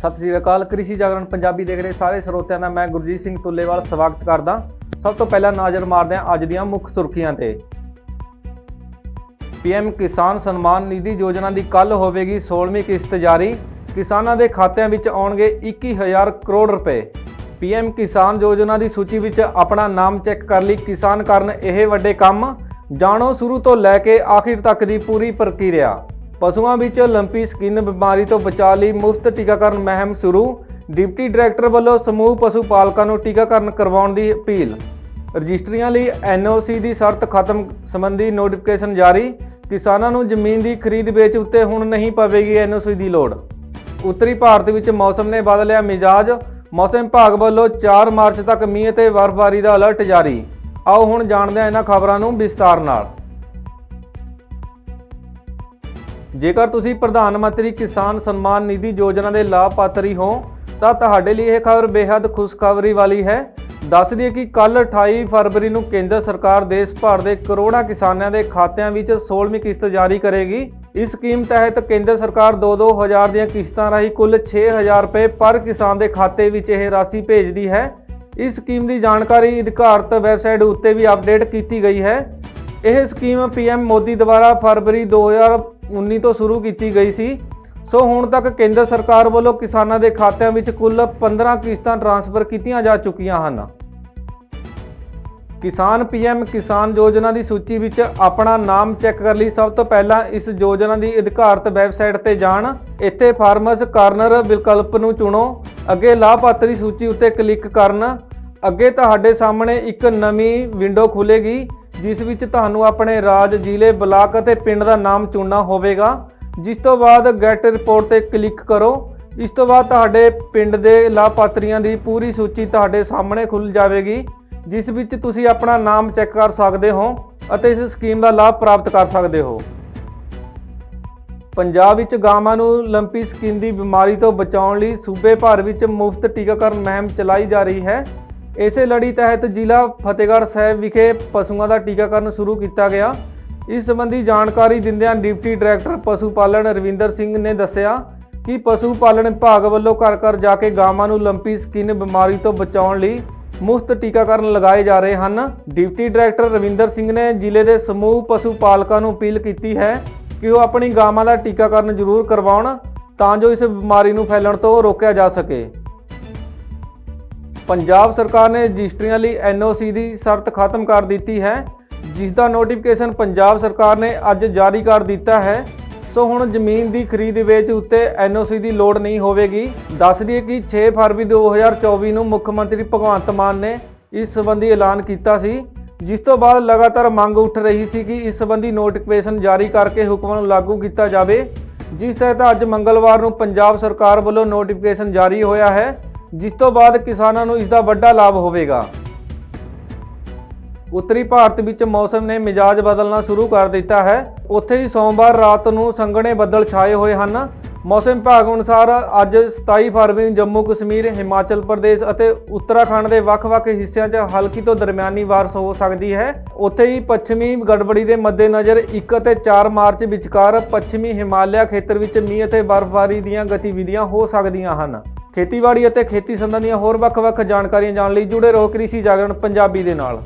ਸਤਿ ਸ੍ਰੀ ਅਕਾਲ, ਕ੍ਰਿਸ਼ੀ ਜਾਗਰਣ ਪੰਜਾਬੀ ਦੇਖ ਰਹੇ ਸਾਰੇ ਸਰੋਤਿਆਂ ਦਾ ਮੈਂ ਗੁਰਜੀਤ ਸਿੰਘ ਤੁੱਲੇਵਾਲ ਸਵਾਗਤ ਕਰਦਾ। ਸਭ ਤੋਂ ਪਹਿਲਾਂ ਨਜ਼ਰ ਮਾਰਦੇ ਹਾਂ ਅੱਜ ਦੀਆਂ ਮੁੱਖ ਸੁਰਖੀਆਂ ਤੇ। ਪੀਐਮ ਕਿਸਾਨ ਸਨਮਾਨ ਨਿਧੀ ਯੋਜਨਾ ਦੀ ਕੱਲ ਹੋਵੇਗੀ 16ਵੀਂ ਕਿਸ਼ਤ ਜਾਰੀ। ਕਿਸਾਨਾਂ ਦੇ ਖਾਤਿਆਂ ਵਿੱਚ ਆਉਣਗੇ 21000 ਕਰੋੜ ਰੁਪਏ। ਪੀਐਮ ਕਿਸਾਨ ਯੋਜਨਾ ਦੀ ਸੂਚੀ ਵਿੱਚ ਆਪਣਾ ਨਾਮ ਚੈੱਕ ਕਰ ਲਈ। ਕਿਸਾਨ ਕਰਨ ਇਹ ਵੱਡੇ ਕੰਮ। ਜਾਣੋ, ਸ਼ੁਰੂ ਤੋਂ ਲੈ ਕੇ ਆਖਿਰ ਤੱਕ ਦੀ ਪੂਰੀ ਪ੍ਰਕਿਰਿਆ। ਪਸ਼ੂਆਂ ਵਿੱਚ ਲੰਪੀ ਸਕਿਨ ਬਿਮਾਰੀ ਤੋਂ ਬਚਾਅ ਲਈ ਮੁਫਤ ਟੀਕਾਕਰਨ ਮੁਹਿੰਮ ਸ਼ੁਰੂ। ਡਿਪਟੀ ਡਾਇਰੈਕਟਰ ਵੱਲੋਂ ਸਮੂਹ ਪਸ਼ੂ ਪਾਲਕਾਂ ਨੂੰ ਟੀਕਾਕਰਨ ਕਰਵਾਉਣ ਦੀ ਅਪੀਲ। ਰਜਿਸਟਰੀਆਂ ਲਈ ਐਨਓਸੀ ਦੀ ਸ਼ਰਤ ਖਤਮ ਸੰਬੰਧੀ ਨੋਟੀਫਿਕੇਸ਼ਨ ਜਾਰੀ। ਕਿਸਾਨਾਂ ਨੂੰ ਜ਼ਮੀਨ ਦੀ ਖਰੀਦ ਵੇਚ ਉੱਤੇ ਹੁਣ ਨਹੀਂ ਪਵੇਗੀ ਐਨਓਸੀ ਦੀ ਲੋੜ। ਉੱਤਰੀ ਭਾਰਤ ਵਿੱਚ ਮੌਸਮ ਨੇ ਬਦਲਿਆ ਮਿਜਾਜ। ਮੌਸਮ ਵਿਭਾਗ ਵੱਲੋਂ 4 ਮਾਰਚ ਤੱਕ ਮੀਂਹ ਤੇ ਬਰਫ਼ਬਾਰੀ ਦਾ ਅਲਰਟ ਜਾਰੀ। ਆਓ ਹੁਣ ਜਾਣਦੇ ਹਾਂ ਇਹਨਾਂ ਖਬਰਾਂ ਨੂੰ ਵਿਸਤਾਰ ਨਾਲ। ਜੇਕਰ ਤੁਸੀਂ ਪ੍ਰਧਾਨ ਮੰਤਰੀ ਕਿਸਾਨ ਸਨਮਾਨ ਨਿਧੀ ਯੋਜਨਾ ਦੇ ਲਾਭਪਾਤਰੀ ਹੋ, ਤਾਂ ਤੁਹਾਡੇ ਲਈ ਇਹ ਖਬਰ ਬੇहद ਖੁਸ਼ਖਬਰੀ ਵਾਲੀ ਹੈ। ਦੱਸ ਦਈਏ ਕਿ ਕੱਲ 28 ਫਰਵਰੀ ਨੂੰ ਕੇਂਦਰ ਸਰਕਾਰ ਦੇਸ਼ ਭਰ ਦੇ ਕਰੋੜਾਂ ਕਿਸਾਨਾਂ ਦੇ ਖਾਤਿਆਂ ਵਿੱਚ 16ਵੀਂ ਕਿਸ਼ਤ ਜਾਰੀ ਕਰੇਗੀ। ਇਸ ਸਕੀਮ ਤਹਿਤ ਕੇਂਦਰ ਸਰਕਾਰ 2-2 ਹਜ਼ਾਰ ਦੀਆਂ ਕਿਸ਼ਤਾਂ ਰਾਹੀਂ ਕੁੱਲ 6000 ਰੁਪਏ ਪਰ ਕਿਸਾਨ ਦੇ ਖਾਤੇ ਵਿੱਚ ਇਹ ਰਾਸ਼ੀ ਭੇਜਦੀ ਹੈ। ਇਸ ਸਕੀਮ ਦੀ ਜਾਣਕਾਰੀ ਅਧਿਕਾਰਤ ਵੈਬਸਾਈਟ ਉੱਤੇ ਵੀ ਅਪਡੇਟ ਕੀਤੀ ਗਈ ਹੈ। ਇਹ ਸਕੀਮ ਪੀਐਮ ਮੋਦੀ ਦੁਆਰਾ ਫਰਵਰੀ 2019 ਤੋਂ ਸ਼ੁਰੂ ਕੀਤੀ ਗਈ ਸੀ। ਸੋ ਹੁਣ ਤੱਕ ਕੇਂਦਰ ਸਰਕਾਰ ਵੱਲੋਂ ਕਿਸਾਨਾਂ ਦੇ ਖਾਤਿਆਂ ਵਿੱਚ ਕੁੱਲ 15 ਕਿਸ਼ਤਾਂ ਟ੍ਰਾਂਸਫਰ ਕੀਤੀਆਂ ਜਾ ਚੁੱਕੀਆਂ ਹਨ। ਕਿਸਾਨ ਪੀਐਮ ਕਿਸਾਨ ਯੋਜਨਾ ਦੀ ਸੂਚੀ ਵਿੱਚ ਆਪਣਾ ਨਾਮ ਚੈੱਕ ਕਰ ਲਈ ਸਭ ਤੋਂ ਪਹਿਲਾਂ ਇਸ ਯੋਜਨਾ ਦੀ ਅਧਿਕਾਰਤ ਵੈਬਸਾਈਟ ਤੇ ਜਾਣ। ਇੱਥੇ ਫਾਰਮਰਸ ਕਾਰਨਰ ਵਿਕਲਪ ਨੂੰ ਚੁਣੋ। ਅੱਗੇ ਲਾਭਪਾਤਰੀ ਸੂਚੀ ਉੱਤੇ ਕਲਿੱਕ ਕਰਨ। ਅੱਗੇ ਤੁਹਾਡੇ ਸਾਹਮਣੇ ਇੱਕ ਨਵੀਂ ਵਿੰਡੋ ਖੁੱਲੇਗੀ। ਜਿਸ ਵਿੱਚ ਤੁਹਾਨੂੰ ਆਪਣੇ ਰਾਜ, ਜ਼ਿਲ੍ਹੇ, ਬਲਾਕ ਅਤੇ ਪਿੰਡ ਦਾ ਨਾਮ ਚੁਣਨਾ ਹੋਵੇਗਾ। ਜਿਸ ਤੋਂ ਬਾਅਦ ਗੈਟ ਰਿਪੋਰਟ ਤੇ ਕਲਿੱਕ ਕਰੋ। ਇਸ ਤੋਂ ਬਾਅਦ ਤੁਹਾਡੇ ਪਿੰਡ ਦੇ ਲਾਭਪਾਤਰੀਆਂ ਦੀ ਪੂਰੀ ਸੂਚੀ ਤੁਹਾਡੇ ਸਾਹਮਣੇ ਖੁੱਲ ਜਾਵੇਗੀ, ਜਿਸ ਵਿੱਚ ਤੁਸੀਂ ਆਪਣਾ ਨਾਮ ਚੈੱਕ ਕਰ ਸਕਦੇ ਹੋ ਅਤੇ ਇਸ ਸਕੀਮ ਦਾ ਲਾਭ ਪ੍ਰਾਪਤ ਕਰ ਸਕਦੇ ਹੋ। ਪੰਜਾਬ ਵਿੱਚ ਗਾਵਾਂ ਨੂੰ ਲੰਪੀ ਸਕਿਨ ਦੀ ਬਿਮਾਰੀ ਤੋਂ ਬਚਾਉਣ ਲਈ ਸੂਬੇ ਭਰ ਵਿੱਚ ਮੁਫਤ ਟੀਕਾਕਰਨ ਮੁਹਿੰਮ ਚਲਾਈ ਜਾ ਰਹੀ ਹੈ। ਇਸੇ ਲੜੀ ਤਹਿਤ ਜ਼ਿਲ੍ਹਾ ਫਤਿਹਗੜ੍ਹ ਸਾਹਿਬ ਵਿਖੇ ਪਸ਼ੂਆਂ ਦਾ ਟੀਕਾਕਰਨ ਸ਼ੁਰੂ ਕੀਤਾ ਗਿਆ। ਇਸ ਸੰਬੰਧੀ ਜਾਣਕਾਰੀ ਦਿੰਦਿਆਂ ਡਿਪਟੀ ਡਾਇਰੈਕਟਰ ਪਸ਼ੂ ਪਾਲਣ ਰਵਿੰਦਰ ਸਿੰਘ ਨੇ ਦੱਸਿਆ ਕਿ ਪਸ਼ੂ ਪਾਲਣ ਵਿਭਾਗ ਵੱਲੋਂ ਘਰ ਘਰ ਜਾ ਕੇ ਗਾਵਾਂ ਨੂੰ ਲੰਪੀ ਸਕਿਨ ਬਿਮਾਰੀ ਤੋਂ ਬਚਾਉਣ ਲਈ ਮੁਫਤ ਟੀਕਾਕਰਨ ਲਗਾਏ ਜਾ ਰਹੇ ਹਨ। ਡਿਪਟੀ ਡਾਇਰੈਕਟਰ ਰਵਿੰਦਰ ਸਿੰਘ ਨੇ ਜ਼ਿਲ੍ਹੇ ਦੇ ਸਮੂਹ ਪਸ਼ੂ ਪਾਲਕਾਂ ਨੂੰ ਅਪੀਲ ਕੀਤੀ ਹੈ ਕਿ ਉਹ ਆਪਣੀ ਗਾਵਾਂ ਦਾ ਟੀਕਾਕਰਨ ਜ਼ਰੂਰ ਕਰਵਾਉਣ ਤਾਂ ਜੋ ਇਸ ਬਿਮਾਰੀ ਨੂੰ ਫੈਲਣ ਤੋਂ ਰੋਕਿਆ ਜਾ ਸਕੇ। ਪੰਜਾਬ ਸਰਕਾਰ ਨੇ ਰਜਿਸਟਰੀਆਂ ਲਈ ਐਨਓਸੀ ਦੀ ਸ਼ਰਤ ਖਤਮ ਕਰ ਦਿੱਤੀ ਹੈ, ਜਿਸ ਦਾ ਨੋਟੀਫਿਕੇਸ਼ਨ ਪੰਜਾਬ ਸਰਕਾਰ ਨੇ ਅੱਜ ਜਾਰੀ ਕਰ ਦਿੱਤਾ ਹੈ। ਸੋ ਹੁਣ ਜ਼ਮੀਨ ਦੀ ਖਰੀਦ ਵੇਚ ਉੱਤੇ ਐਨਓਸੀ ਦੀ ਲੋੜ ਨਹੀਂ ਹੋਵੇਗੀ। ਦੱਸ ਦਈਏ ਕਿ 6 ਫਰਵਰੀ 2024 ਨੂੰ ਮੁੱਖ ਮੰਤਰੀ ਭਗਵੰਤ ਮਾਨ ਨੇ ਇਸ ਸੰਬੰਧੀ ਐਲਾਨ ਕੀਤਾ ਸੀ, ਜਿਸ ਤੋਂ ਬਾਅਦ ਲਗਾਤਾਰ ਮੰਗ ਉੱਠ ਰਹੀ ਸੀ ਕਿ ਇਸ ਸੰਬੰਧੀ ਨੋਟੀਫਿਕੇਸ਼ਨ ਜਾਰੀ ਕਰਕੇ ਹੁਕਮਾਂ ਨੂੰ ਲਾਗੂ ਕੀਤਾ ਜਾਵੇ। ਜਿਸ ਤਹਿਤ ਅੱਜ ਮੰਗਲਵਾਰ ਨੂੰ ਪੰਜਾਬ ਸਰਕਾਰ ਵੱਲੋਂ ਨੋਟੀਫਿਕੇਸ਼ਨ ਜਾਰੀ ਹੋਇਆ ਹੈ। ਜਿਸ ਤੋਂ ਬਾਅਦ ਕਿਸਾਨਾਂ ਨੂੰ ਇਸ ਦਾ ਵੱਡਾ ਲਾਭ ਹੋਵੇਗਾ। ਉੱਤਰੀ ਭਾਰਤ ਵਿੱਚ ਮੌਸਮ ਨੇ ਮਿਜਾਜ ਬਦਲਣਾ ਸ਼ੁਰੂ ਕਰ ਦਿੱਤਾ ਹੈ। ਉੱਥੇ ਹੀ ਸੋਮਵਾਰ ਰਾਤ ਨੂੰ ਸੰਘਣੇ ਬੱਦਲ ਛਾਏ ਹੋਏ ਹਨ। ਮੌਸਮ ਵਿਭਾਗ ਅਨੁਸਾਰ ਅੱਜ 27 ਫਰਵਰੀ ਨੂੰ ਜੰਮੂ ਕਸ਼ਮੀਰ, ਹਿਮਾਚਲ ਪ੍ਰਦੇਸ਼ ਅਤੇ ਉੱਤਰਾਖੰਡ ਦੇ ਵੱਖ-ਵੱਖ ਹਿੱਸਿਆਂ 'ਚ ਹਲਕੀ ਤੋਂ ਦਰਮਿਆਨੀ ਬਾਰਿਸ਼ ਹੋ ਸਕਦੀ ਹੈ। ਉੱਥੇ ਹੀ ਪੱਛਮੀ ਗੜਬੜੀ ਦੇ ਮੱਦੇਨਜ਼ਰ 1 ਅਤੇ 4 ਮਾਰਚ ਵਿਚਕਾਰ ਪੱਛਮੀ ਹਿਮਾਲਿਆ ਖੇਤਰ ਵਿੱਚ ਮੀਂਹ ਅਤੇ ਬਰਫ਼ਬਾਰੀ ਦੀਆਂ ਗਤੀਵਿਧੀਆਂ ਹੋ ਸਕਦੀਆਂ ਹਨ। ਖੇਤੀਬਾੜੀ ਅਤੇ ਖੇਤੀ ਸੰਬੰਧੀਆਂ ਹੋਰ ਵੱਖ-ਵੱਖ ਜਾਣਕਾਰੀਆਂ ਜਾਣ ਲਈ ਜੁੜੇ ਰਹੋ ਕ੍ਰਿਸ਼ੀ ਜਾਗਰਣ ਪੰਜਾਬੀ ਦੇ ਨਾਲ।